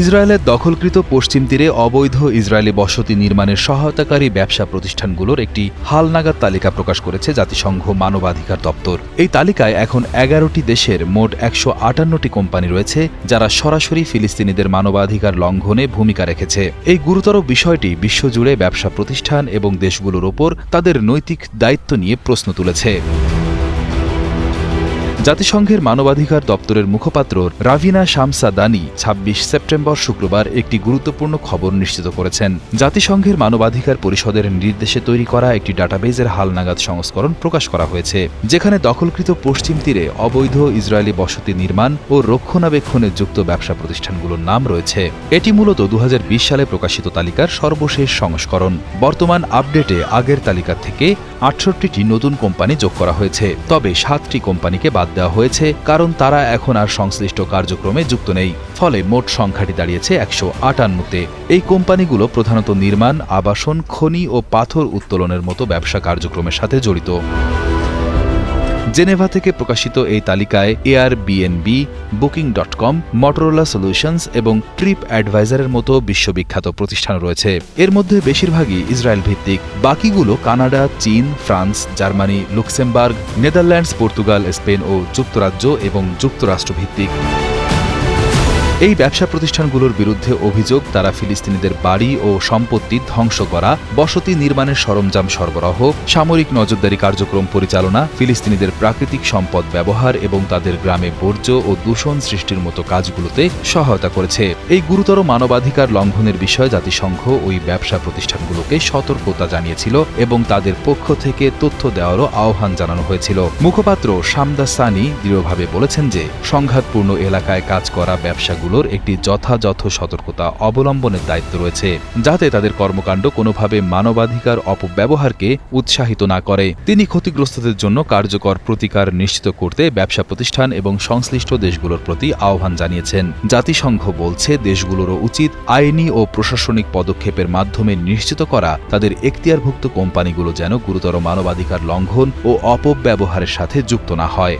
ইসরায়েলের দখলকৃত পশ্চিম তীরে অবৈধ ইসরায়েলি বসতি নির্মাণের সহায়তাকারী ব্যবসা প্রতিষ্ঠানগুলোর একটি হালনাগাদ তালিকা প্রকাশ করেছে জাতিসংঘ মানবাধিকার দপ্তর। এই তালিকায় এখন এগারোটি দেশের মোট একশো আটান্নটি কোম্পানি রয়েছে, যারা সরাসরি ফিলিস্তিনিদের মানবাধিকার লঙ্ঘনে ভূমিকা রেখেছে। এই গুরুতর বিষয়টি বিশ্বজুড়ে ব্যবসা প্রতিষ্ঠান এবং দেশগুলোর ওপর তাদের নৈতিক দায়িত্ব নিয়ে প্রশ্ন তুলেছে। জাতিসংঘের মানবাধিকার দপ্তরের মুখপাত্র রাভিনা শামসা দানি ছাব্বিশ সেপ্টেম্বর শুক্রবার একটি গুরুত্বপূর্ণ খবর নিশ্চিত করেছেন। জাতিসংঘের মানবাধিকার পরিষদের নির্দেশে তৈরি করা একটি ডাটাবেজের হালনাগাদ সংস্করণ প্রকাশ করা হয়েছে, যেখানে দখলকৃত পশ্চিম তীরে অবৈধ ইসরায়েলি বসতি নির্মাণ ও রক্ষণাবেক্ষণে যুক্ত ব্যবসা প্রতিষ্ঠানগুলোর নাম রয়েছে। এটি মূলত দু হাজার বিশ সালে প্রকাশিত তালিকার সর্বশেষ সংস্করণ। বর্তমান আপডেটে আগের তালিকা থেকে আটষট্টিটি নতুন কোম্পানি যোগ করা হয়েছে। তবে সাতটি কোম্পানিকে বাদ দেওয়া হয়েছে, কারণ তারা এখন আর সংশ্লিষ্ট কার্যক্রমে যুক্ত নেই। ফলে মোট সংখ্যাটি দাঁড়িয়েছে একশো আটান্নতে। এই কোম্পানিগুলো প্রধানত নির্মাণ, আবাসন, খনি ও পাথর উত্তোলনের মতো ব্যবসা কার্যক্রমের সাথে জড়িত। জেনেভা থেকে প্রকাশিত এই তালিকায় Airbnb booking dot com Motorola solutions এবং ট্রিপ অ্যাডভাইজারের মতো বিশ্ববিখ্যাত প্রতিষ্ঠান রয়েছে। এর মধ্যে বেশিরভাগই ইসরায়েল ভিত্তিক বাকিগুলো কানাডা, চীন, France, Germany, Luxembourg, Netherlands, Portugal, Spain ও যুক্তরাজ্য এবং যুক্তরাষ্ট্র ভিত্তিক এই ব্যবসা প্রতিষ্ঠানগুলোর বিরুদ্ধে অভিযোগ, তারা ফিলিস্তিনিদের বাড়ি ও সম্পত্তি ধ্বংস করা, বসতি নির্মাণের সরঞ্জাম সরবরাহ, সামরিক নজরদারি কার্যক্রম পরিচালনা, ফিলিস্তিনিদের প্রাকৃতিক সম্পদ ব্যবহার এবং তাদের গ্রামে বর্জ্য ও দূষণ সৃষ্টির মতো কাজগুলোতে সহায়তা করেছে। এই গুরুতর মানবাধিকার লঙ্ঘনের বিষয়ে জাতিসংঘ ওই ব্যবসা প্রতিষ্ঠানগুলোকে সতর্কতা জানিয়েছিল এবং তাদের পক্ষ থেকে তথ্য দেওয়ারও আহ্বান জানানো হয়েছিল। মুখপাত্র শামদা সানি দৃঢ়ভাবে বলেছেন যে, সংঘাতপূর্ণ এলাকায় কাজ করা ব্যবসাগুলোর একটি যথাযথ সতর্কতা অবলম্বনের দায়িত্ব রয়েছে, যাতে তাদের কর্মকাণ্ড কোনোভাবে মানবাধিকার অপব্যবহারকে উৎসাহিত না করে। তিনি ক্ষতিগ্রস্তদের জন্য কার্যকর প্রতিকার নিশ্চিত করতে ব্যবসা প্রতিষ্ঠান এবং সংশ্লিষ্ট দেশগুলোর প্রতি আহ্বান জানিয়েছেন। জাতিসংঘ বলছে, দেশগুলোরও উচিত আইনি ও প্রশাসনিক পদক্ষেপের মাধ্যমে নিশ্চিত করা, তাদের এখতিয়ারভুক্ত কোম্পানিগুলো যেন গুরুতর মানবাধিকার লঙ্ঘন ও অপব্যবহারের সাথে যুক্ত না হয়।